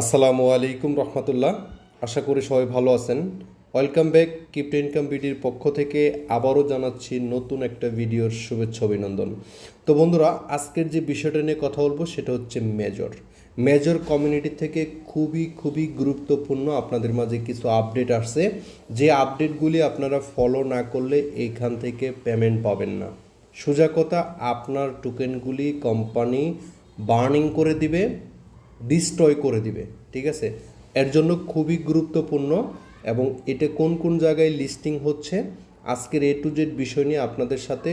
আসসালামু আলাইকুম রহমতুল্লাহ। আশা করি সবাই ভালো আছেন। ওয়েলকাম ব্যাক কিপ্ট ইনকাম বিডির পক্ষ থেকে আবারও জানাচ্ছি নতুন একটা ভিডিওর শুভেচ্ছা, অভিনন্দন। তো বন্ধুরা, আজকের যে বিষয়টা নিয়ে কথা বলব সেটা হচ্ছে মেজর। মেজর কমিউনিটি থেকে খুবই খুবই গুরুত্বপূর্ণ আপনাদের মাঝে কিছু আপডেট আসছে। যে আপডেটগুলি আপনারা ফলো না করলে এইখান থেকে পেমেন্ট পাবেন না। সোজা কথা, আপনার টোকেনগুলি কোম্পানি বার্নিং করে দিবে। ডিস্ট্রয় করে দিবে, ঠিক আছে? এর জন্য খুবই গুরুত্বপূর্ণ এবং এটা কোন কোন জায়গায় লিস্টিং হচ্ছে, আজকের এ টু জেড বিষয় নিয়ে আপনাদের সাথে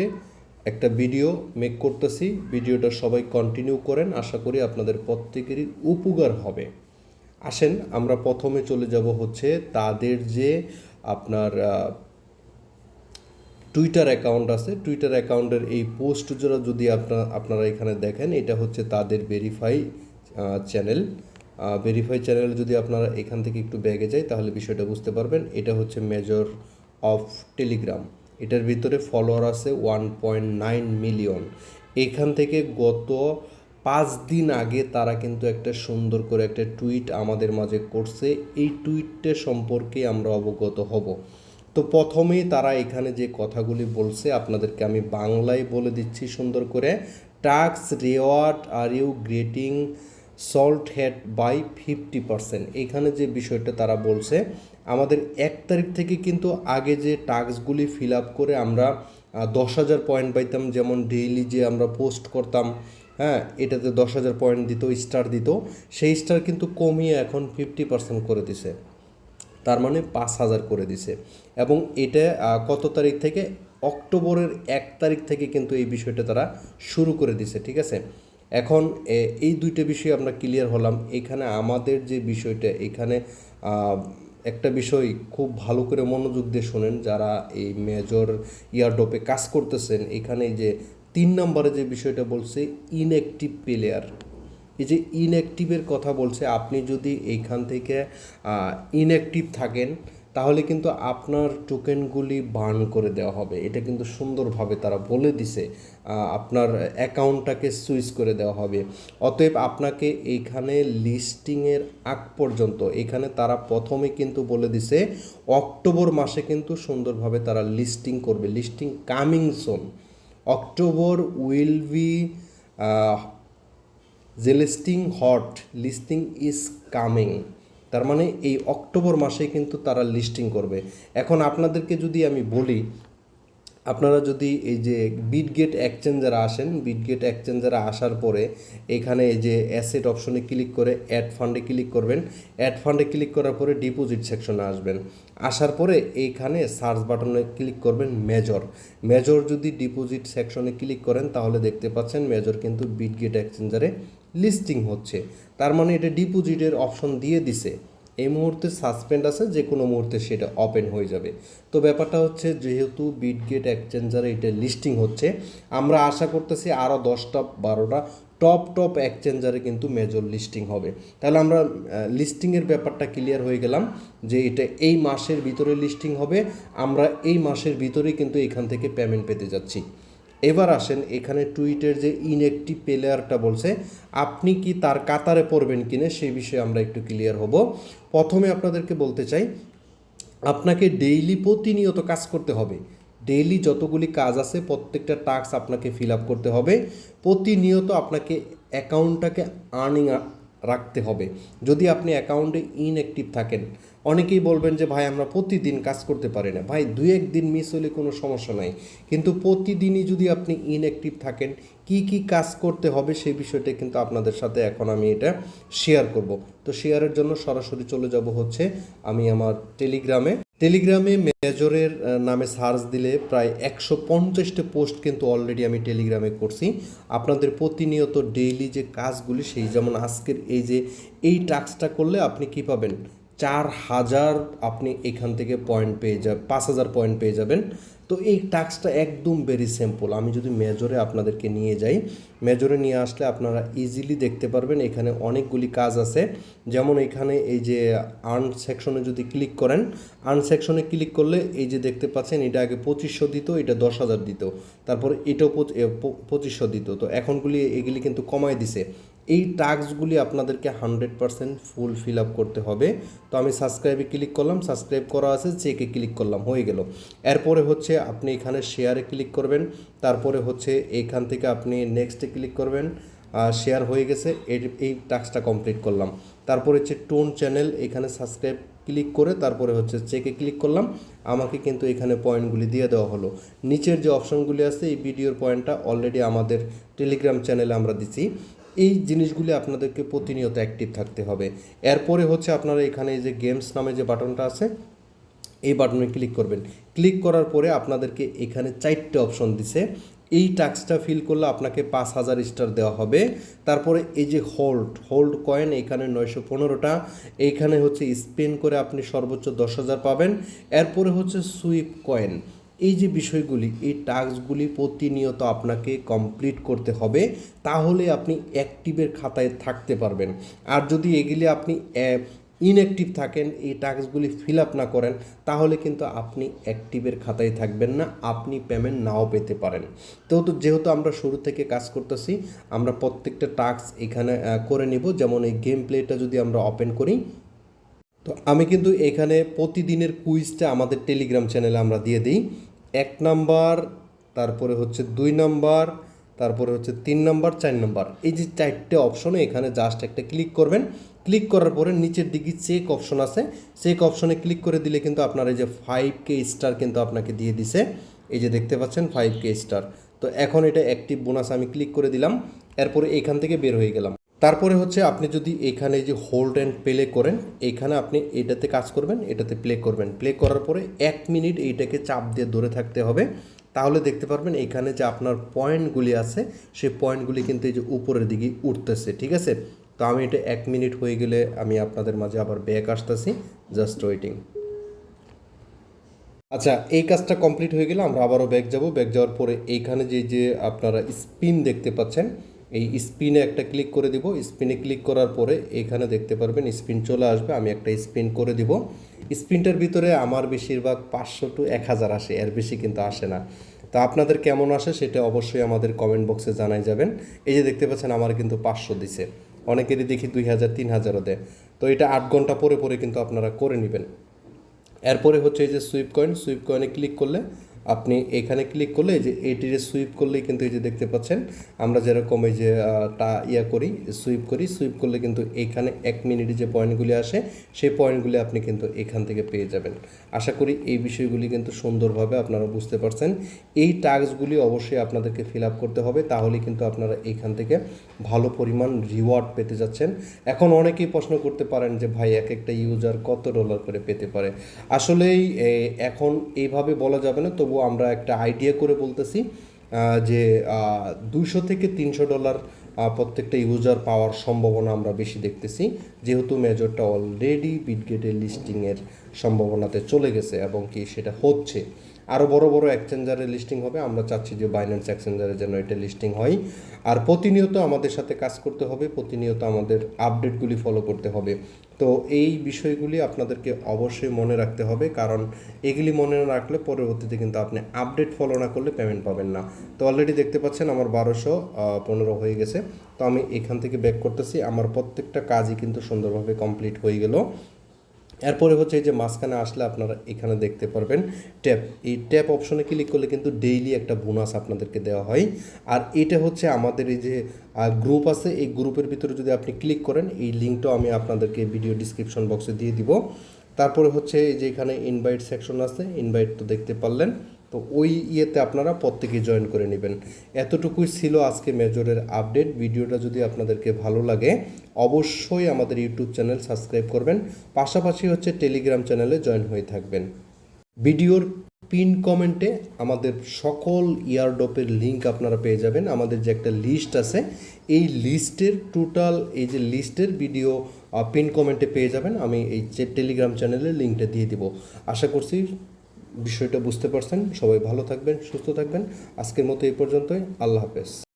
একটা ভিডিও মেক করতেছি। ভিডিওটা সবাই কন্টিনিউ করেন, আশা করি আপনাদের প্রত্যেকেরই উপকার হবে। আসেন, আমরা প্রথমে চলে যাব হচ্ছে তাদের যে আপনার টুইটার অ্যাকাউন্ট আছে। টুইটার অ্যাকাউন্টের এই পোস্ট যারা যদি আপনারা আপনারা এখানে দেখেন, এটা হচ্ছে তাদের ভেরিফাই চ্যানেল ভেরিফাই চ্যানেল যদি আপনারা এখান থেকে একটু ব্যাগে যায় তাহলে বিষয়টা বুঝতে পারবেন। এটা হচ্ছে মেজর অফ টেলিগ্রাম এটার ভিতরে ফলোয়ার আছে ওয়ান পয়েন্ট নাইন মিলিয়ন এখান থেকে গত পাঁচ দিন আগে তারা কিন্তু একটা সুন্দর করে একটা টুইট আমাদের মাঝে করছে। এই টুইটটা সম্পর্কে আমরা অবগত হব। তো প্রথমেই তারা এখানে যে কথাগুলি বলছে, আপনাদেরকে আমি বাংলায় বলে দিচ্ছি সুন্দর করে। Tax reward are you greeting salt head by fifty percent এখানে যে বিষয়টা তারা বলছে, আমাদের এক তারিখ থেকে কিন্তু আগে যে টাস্কগুলি ফিল আপ করে আমরা দশ হাজার পয়েন্ট পাইতাম, যেমন ডেইলি যে আমরা পোস্ট করতাম হ্যাঁ এটাতে দশ হাজার পয়েন্ট দিত স্টার দিত, সেই স্টার কিন্তু কমিয়ে এখন ফিফটি পার্সেন্ট করে দিছে। তার মানে পাঁচ হাজার করে দিছে। এবং এটা কত তারিখ থেকে? অক্টোবরের এক তারিখ থেকে কিন্তু এই বিষয়টা তারা শুরু করে দিছে, ঠিক আছে? এখন এই দুইটা বিষয় আমরা ক্লিয়ার হলাম। এখানে আমাদের যে বিষয়টা, এখানে একটা বিষয় খুব ভালো করে মনোযোগ দিয়ে শোনেন যারা এই মেজর ইয়ারডোপে কাজ করতেছেন। এখানে যে তিন নম্বরে যে বিষয়টা বলছে ইনঅ্যাক্টিভ প্লেয়ার এই যে ইনঅ্যাক্টিভের কথা বলছে, আপনি যদি এইখান থেকে ইনঅ্যাক্টিভ থাকেন তাহলে কিন্তু আপনার টোকেনগুলি বার্ন করে দেওয়া হবে। এটা কিন্তু সুন্দরভাবে তারা বলে দিছে আপনার অ্যাকাউন্টটাকে সুইচ করে দেওয়া হবে। অতএব আপনাকে এইখানে লিস্টিংয়ের আগ পর্যন্ত, এখানে তারা প্রথমে কিন্তু বলে দিছে, অক্টোবর মাসে কিন্তু সুন্দরভাবে তারা লিস্টিং করবে। Listing coming soon October will be যে listing hot listing is coming তার মানে এই অক্টোবর মাসে কিন্তু তারা লিস্টিং করবে। এখন আপনাদেরকে যদি আমি বলি, আপনারা যদি এই যে বিটগেট এক্সচেঞ্জারে আসেন বিটগেট এক্সচেঞ্জারে আসার পরে এখানে এই যে অ্যাসেট অপশনে ক্লিক করে অ্যাড ফান্ডে ক্লিক করবেন। অ্যাড ফান্ডে ক্লিক করার পরে ডিপোজিট সেকশনে আসবেন। আসার পরে এইখানে সার্চ বাটনে ক্লিক করবেন মেজর মেজর যদি ডিপোজিট সেকশনে ক্লিক করেন, তাহলে দেখতে পাচ্ছেন মেজর কিন্তু বিটগেট এক্সচেঞ্জারে লিস্টিং হচ্ছে। তার মানে এটা ডিপোজিটের অপশন দিয়ে দিছে। এই মুহূর্তে সাসপেন্ড আছে, যে কোনো মুহূর্তে সেটা ওপেন হয়ে যাবে। তো ব্যাপারটা হচ্ছে, যেহেতু বিটগেট এক্সচেঞ্জারে এটা লিস্টিং হচ্ছে, আমরা আশা করতেছি আরও দশটা, বারোটা টপ টপ এক্সচেঞ্জারে কিন্তু মেজর লিস্টিং হবে। তাহলে আমরা লিস্টিংয়ের ব্যাপারটা ক্লিয়ার হয়ে গেলাম, যে এটা এই মাসের ভিতরে লিস্টিং হবে। আমরা এই মাসের ভিতরেই কিন্তু এখান থেকে পেমেন্ট পেতে যাচ্ছি। এবার আসেন এখানে টুইটের যে ইনএক্টিভ প্লেয়ারটা বলছে, আপনি কি তার কাতারে পড়বেন কিনা সেই বিষয়ে আমরা একটু ক্লিয়ার হব। প্রথমে আপনাদেরকে বলতে চাই, আপনাকে ডেইলি প্রতিনিয়ত কাজ করতে হবে। ডেইলি যতগুলি কাজ আছে, প্রত্যেকটা টাস্ক আপনাকে ফিল আপ করতে হবে। প্রতিনিয়ত আপনাকে অ্যাকাউন্টটাকে আর্নিং রাখতে হবে। যদি আপনি অ্যাকাউন্টে ইনঅ্যাক্টিভ থাকেন, অনেকেই বলবেন যে, ভাই, আমরা প্রতিদিন কাজ করতে পারি না। ভাই দু একদিন মিস হলে কোনো সমস্যা নাই। কিন্তু প্রতিদিনই যদি আপনি ইনঅ্যাক্টিভ থাকেন, কি কি কাজ করতে হবে সেই বিষয়টা কিন্তু আপনাদের সাথে এখন আমি এটা শেয়ার করব। তো শেয়ারের জন্য সরাসরি চলে যাব হচ্ছে আমি আমার টেলিগ্রামে টেলিগ্রামে মেজরের নামে সার্চ দিলে প্রায় একশো পঞ্চাশটা পোস্ট কিন্তু অলরেডি আমি টেলিগ্রামে করছি। আপনাদের প্রতিনিয়ত ডেইলি যে কাজগুলি, সেই যেমন আজকের এই যে, এই টাস্কটা করলে আপনি কী পাবেন? চার হাজার আপনি এখান থেকে পয়েন্ট পেয়ে যাবেন পাঁচ হাজার পয়েন্ট পেয়ে যাবেন। তো এই টাস্কটা একদম ভেরি সিম্পল আমি যদি মেজরে আপনাদেরকে নিয়ে যাই মেজরে নিয়ে আসলে আপনারা ইজিলি দেখতে পারবেন এখানে অনেকগুলি কাজ আছে। যেমন এখানে এই যে আর্ন সেকশনে যদি ক্লিক করেন আর্ন সেকশনে ক্লিক করলে এই যে দেখতে পাচ্ছেন, এটা আগে পঁচিশশো দিত, এটা দশ হাজার দিত। তারপর এটাও পঁচিশশো দিত। তো এখনগুলি এগুলি কিন্তু কমায় দিছে। এই টাস্কগুলি আপনাদেরকে hundred percent full fill up করতে হবে। তো আমি সাবস্ক্রাইবে ক্লিক করলাম সাবস্ক্রাইব করা আছে চেকে ক্লিক করলাম, হয়ে গেল। এরপরে হচ্ছে আপনি এখানে শেয়ারে ক্লিক করবেন, তারপরে হচ্ছে এখান থেকে আপনি নেক্সটে ক্লিক করবেন শেয়ার হয়ে গেছে, এই টাস্কটা কমপ্লিট করলাম। তারপরে হচ্ছে টোন চ্যানেল এখানে সাবস্ক্রাইব ক্লিক করে তারপরে হচ্ছে চেকে ক্লিক করলাম, আমাকে কিন্তু এখানে পয়েন্টগুলি দিয়ে দেওয়া হলো। নিচের যে অপশনগুলি আছে, এই ভিডিওর পয়েন্টটা অলরেডি আমাদের টেলিগ্রাম চ্যানেলে আমরা দিচ্ছি এই জিনিসগুলি আপনাদেরকে প্রতিনিয়ত অ্যাক্টিভ থাকতে হবে। এরপরে হচ্ছে আপনারা এখানে এই যে গেমস নামে যে বাটনটা আছে, এই বাটনে ক্লিক করবেন। ক্লিক করার পরে আপনাদেরকে এখানে চারটে অপশন দিছে। এই টাস্কটা ফিল করলে আপনাকে পাঁচ হাজার স্টার দেওয়া হবে। তারপরে এই যে হোল্ড হোল্ড কয়েন এখানে নয়শো পনেরোটা। এইখানে হচ্ছে স্পেন করে আপনি সর্বোচ্চ দশ হাজার পাবেন। এরপরে হচ্ছে সুইপ কয়েন এই যে বিষয়গুলি, এই টাস্কগুলি প্রতিনিয়ত আপনাকে কমপ্লিট করতে হবে, তাহলে আপনি অ্যাক্টিভের খাতায় থাকতে পারবেন। আর যদি এগুলি আপনি ইনঅ্যাক্টিভ থাকেন, এই টাস্কগুলি ফিল আপ না করেন, তাহলে কিন্তু আপনি অ্যাক্টিভের খাতায় থাকবেন না, আপনি পেমেন্ট নাও পেতে পারেন। তো তো যেহেতু আমরা শুরু থেকে কাজ করতেছি, আমরা প্রত্যেকটা টাস্ক এখানে করে নিব, যেমন এই গেম প্লেটা যদি আমরা ওপেন করি তো আমি কিন্তু এখানে প্রতিদিনের কুইজটা আমাদের টেলিগ্রাম চ্যানেলে আমরা দিয়ে দিই। এক নাম্বার, তারপরে হচ্ছে দুই নাম্বার, তারপরে হচ্ছে তিন নাম্বার, চার নাম্বার। এই যে চারটে অপশনে এখানে জাস্ট একটা ক্লিক করবেন। ক্লিক করার পরে নিচের দিকে চেক অপশন আছে। চেক অপশনে ক্লিক করে দিলে কিন্তু আপনার এই যে ফাইভ কে স্টার কিন্তু আপনাকে দিয়ে দিছে। এই যে দেখতে পাচ্ছেন ফাইভ কে স্টার তো এখন এটা অ্যাক্টিভ বোনাস আমি ক্লিক করে দিলাম। এরপরে এখান থেকে বের হয়ে গেলাম। তারপরে হচ্ছে আপনি যদি এখানে যে হোল্ড অ্যান্ড প্লে করেন, এখানে আপনি এটাতে কাজ করবেন, এটাতে প্লে করবেন। প্লে করার পরে এক মিনিট এইটাকে চাপ দিয়ে ধরে থাকতে হবে। তাহলে দেখতে পারবেন এখানে যে আপনার পয়েন্টগুলি আছে, সেই পয়েন্টগুলি কিন্তু এই যে উপরের দিকে উঠতেছে, ঠিক আছে? তো আমি এটা এক মিনিট হয়ে গেলে আমি আপনাদের মাঝে আবার ব্যাক আসতেছি জাস্ট ওয়েটিং আচ্ছা এই কাজটা কমপ্লিট হয়ে গেলে আমরা আবারও ব্যাক যাব। ব্যাক যাওয়ার পরে এইখানে যে যে আপনারা স্পিন দেখতে পাচ্ছেন এই স্পিনে একটা ক্লিক করে দিব। স্পিনে ক্লিক করার পরে এখানে দেখতে পারবেন স্পিন চলে আসবে। আমি একটা স্পিন করে দিব। স্পিনটার ভিতরে আমার বেশিরভাগ পাঁচশো টু এক হাজার আসে। এর বেশি কিন্তু আসে না। তো আপনাদের কেমন আসে সেটা অবশ্যই আমাদের কমেন্ট বক্সে জানাই যাবেন। এই যে দেখতে পাচ্ছেন আমার কিন্তু পাঁচশো দিছে। অনেকেরই দেখি দুই হাজার, তিন হাজারও দেয়। তো এটা আট ঘণ্টা পরে পরে কিন্তু আপনারা করে নেবেন। এরপরে হচ্ছে এই যে সুইপ কয়েন সুইপ কয়েনে ক্লিক করলে আপনি এখানে ক্লিক করলে যে এটিরে সুইপ করলেই কিন্তু এই যে দেখতে পাচ্ছেন, আমরা যেরকম এই যে টা ইয়া করি সুইপ করি সুইপ করলে কিন্তু এখানে এক মিনিটে যে পয়েন্টগুলি আসে, সেই পয়েন্টগুলি আপনি কিন্তু এখান থেকে পেয়ে যাবেন। আশা করি এই বিষয়গুলি কিন্তু সুন্দরভাবে আপনারা বুঝতে পারছেন। এই টাস্কগুলি অবশ্যই আপনাদেরকে ফিল আপ করতে হবে তাহলে কিন্তু আপনারা এইখান থেকে ভালো পরিমাণ রিওয়ার্ড পেতে যাচ্ছেন। এখন অনেকেই প্রশ্ন করতে পারেন যে, ভাই এক একটা ইউজার কত ডলার করে পেতে পারে? আসলেই এখন এইভাবে বলা যাবে না তবু আমরা একটা আইডিয়া করে বলতেছি যে দুইশো থেকে তিনশো ডলার প্রত্যেকটা ইউজার পাওয়ার সম্ভাবনা আমরা বেশি দেখতেছি। যেহেতু মেজরটা অলরেডি বিটগেটের লিস্টিংয়ের সম্ভাবনাতে চলে গেছে এবং কি সেটা হচ্ছে। আরও বড় বড় এক্সচেঞ্জারে লিস্টিং হবে। আমরা চাচ্ছি যে বাইন্যান্স এক্সচেঞ্জারে যেন এটা লিস্টিং হয়। আর প্রতিনিয়ত আমাদের সাথে কাজ করতে হবে, প্রতিনিয়ত আমাদের আপডেটগুলি ফলো করতে হবে। তো এই বিষয়গুলি আপনাদেরকে অবশ্যই মনে রাখতে হবে, কারণ এগুলি মনে না রাখলে পরবর্তীতে কিন্তু আপনি আপডেট ফলো না করলে পেমেন্ট পাবেন না। তো অলরেডি দেখতে পাচ্ছেন আমার বারোশো পনেরো হয়ে গেছে। তো আমি এখান থেকে ব্যাক করতেছি। আমার প্রত্যেকটা কাজই কিন্তু সুন্দরভাবে কমপ্লিট হয়ে গেল। এরপরে হচ্ছে এই যে মাঝখানে আসলে আপনারা এখানে দেখতে পারবেন ট্যাপ। এই ট্যাপ অপশনে ক্লিক করলে কিন্তু ডেইলি একটা বোনাস আপনাদেরকে দেওয়া হয়। আর এটা হচ্ছে আমাদের এই যে গ্রুপ আছে, এই গ্রুপের ভিতরে যদি আপনি ক্লিক করেন, এই লিঙ্কটাও আমি আপনাদেরকে ভিডিও ডিসক্রিপশন বক্সে দিয়ে দিব। তারপরে হচ্ছে যে এখানে ইনভাইট সেকশন আছে ইনভাইট তো দেখতে পারলেন। তো ওই ইয়েতে আপনারা প্রত্যেকেই জয়েন করে নেবেন। এতটুকুই ছিল আজকে মেজরের আপডেট ভিডিওটা যদি আপনাদেরকে ভালো লাগে, অবশ্যই আমাদের ইউটিউব চ্যানেল সাবস্ক্রাইব করবেন। পাশাপাশি হচ্ছে টেলিগ্রাম চ্যানেলে জয়েন হয়ে থাকবেন। ভিডিওর পিন কমেন্টে আমাদের সকল ইয়ারডপের লিঙ্ক আপনারা পেয়ে যাবেন। আমাদের যে একটা লিস্ট আছে, এই লিস্টের টোটাল এই যে লিস্টের ভিডিও পিন কমেন্টে পেয়ে যাবেন, আমি এই যে টেলিগ্রাম চ্যানেলের লিঙ্কটা দিয়ে দিব। আশা করছি বিষয়টা বুঝতে পারছেন। সবাই ভালো থাকবেন, সুস্থ থাকবেন। আজকের মতো এই পর্যন্তই। আল্লাহ হাফেজ।